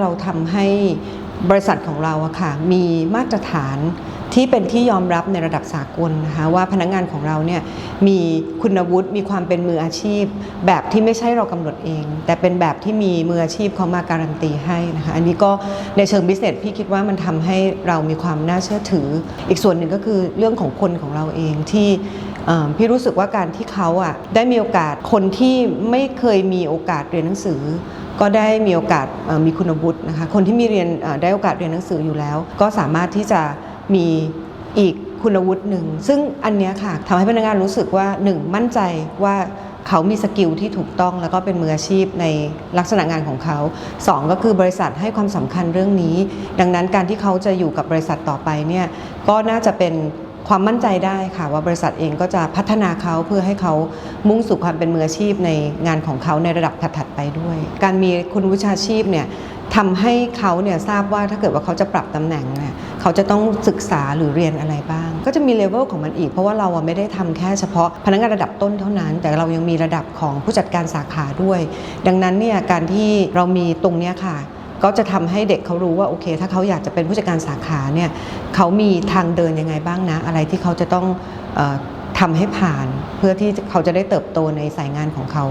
เราทำให้บริษัทของเราอะค่ะมีมาตรฐานที่เป็นที่ยอมรับในระดับสากลนะคะว่าพนักงานของเราเนี่ยมีคุณวุฒิมีความเป็นมืออาชีพ แบบที่ไม่ใช่เรากำหนดเอง แต่เป็นแบบที่มีมืออาชีพเขามาการันตีให้นะคะอันนี้ก็ในเชิงบิสเนสพี่คิดว่ามันทำให้เรามีความน่าเชื่อถือ อีกส่วนหนึ่งก็คือเรื่องของคนของเราเองที่ พี่รู้สึกว่าการที่เขาอะได้มีโอกาสคนที่ไม่เคยมีโอกาสเรียนหนังสือ ก็ได้มีโอกาสมีคุณวุฒินะคะคนที่มีเรียนได้โอกาสเรียนหนังสืออยู่แล้ว ก็สามารถที่จะมีอีกคุณวุฒิหนึ่งซึ่งอันเนี้ยค่ะทำให้พนักงานรู้สึกว่าหนึ่งมั่นใจว่าเขามีสกิลที่ถูกต้องแล้วก็เป็นมืออาชีพในลักษณะงานของเขาสองก็คือบริษัทให้ความสำคัญเรื่องนี้ ดังนั้นการที่เขาจะอยู่กับบริษัทต่อไปเนี่ยก็น่าจะเป็น ความมั่นใจได้ค่ะว่าบริษัทเองก็จะพัฒนาเขาเพื่อให้เขามุ่งสู่ความเป็นมืออาชีพในงานของเขาในระดับถัดๆไปด้วย การมีคุณวิชาชีพเนี่ยทำให้เขาเนี่ยทราบว่าถ้าเกิดว่าเขาจะปรับตำแหน่งเนี่ยเขาจะต้องศึกษาหรือเรียนอะไรบ้าง ก็จะมีเลเวลของมันอีก เพราะว่าเราอะไม่ได้ทำแค่เฉพาะพนักงานระดับต้นเท่านั้น แต่เรายังมีระดับของผู้จัดการสาขาด้วย ดังนั้นเนี่ยการที่เรามีตรงเนี้ยค่ะ ก็จะทำให้เด็กเขารู้ว่าโอเค ถ้าเขาอยากจะเป็นผู้จัดการสาขาเนี่ยเขามีทางเดินยังไงบ้างนะ อะไรที่เขาจะต้องออทำให้ผ่าน เพื่อที่เขาจะได้เติบโตในสายงานของเขา